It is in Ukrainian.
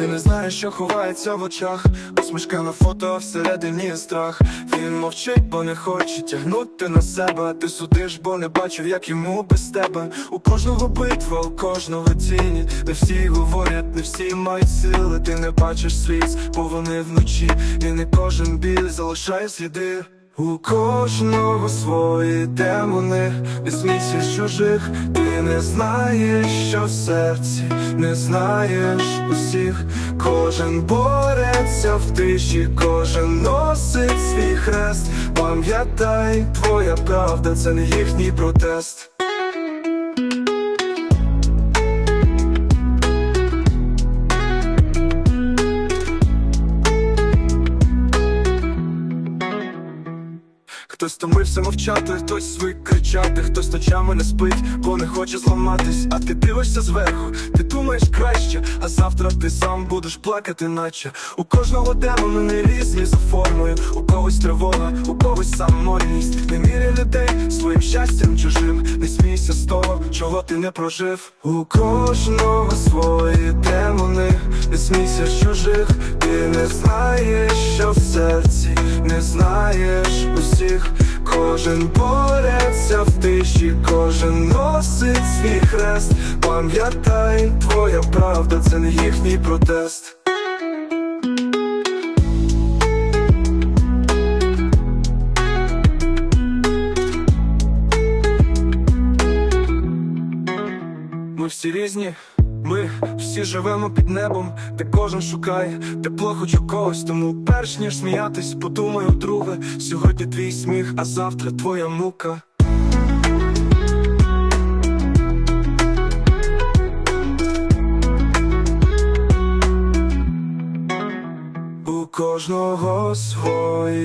Ти не знаєш, що ховається в очах, усмішка на фото, а всередині є страх. Він мовчить, бо не хоче тягнути на себе. Ти судиш, бо не бачив, як йому без тебе. У кожного битва, у кожного тіні. Не всі говорять, не всі мають сили. Ти не бачиш сліз, бо вони вночі. І не кожен біль залишає сліди. У кожного свої демони, не смійся з чужих, ти не знаєш, що в серці, не знаєш усіх, кожен бореться в тиші, кожен носить свій хрест. Пам'ятай, твоя правда, це не їхній протест. Хтось стомився мовчати, хтось звик кричати, хтось ночами не спить, бо не хоче зламатись, а ти дивишся зверху, ти думаєш краще, а завтра ти сам будеш плакати, наче. У кожного демона не різні за формою, у когось тривога, у когось самотність. Не міряй людей своїм щастям чужим, не смійся з того, чого ти не прожив. У кожного свої демони, не смійся з чужих, ти не знаєш, що в серці, не знаєш усіх, кожен бореться в тиші, кожен носить свій хрест. Пам'ятай, твоя правда, це не їхній протест. Ми всі різні, ми всі живемо під небом, де кожен шукає тепло хоч у когось. Тому перш ніж сміятись, подумай друге. Сьогодні твій сміх, а завтра твоя мука. У кожного свої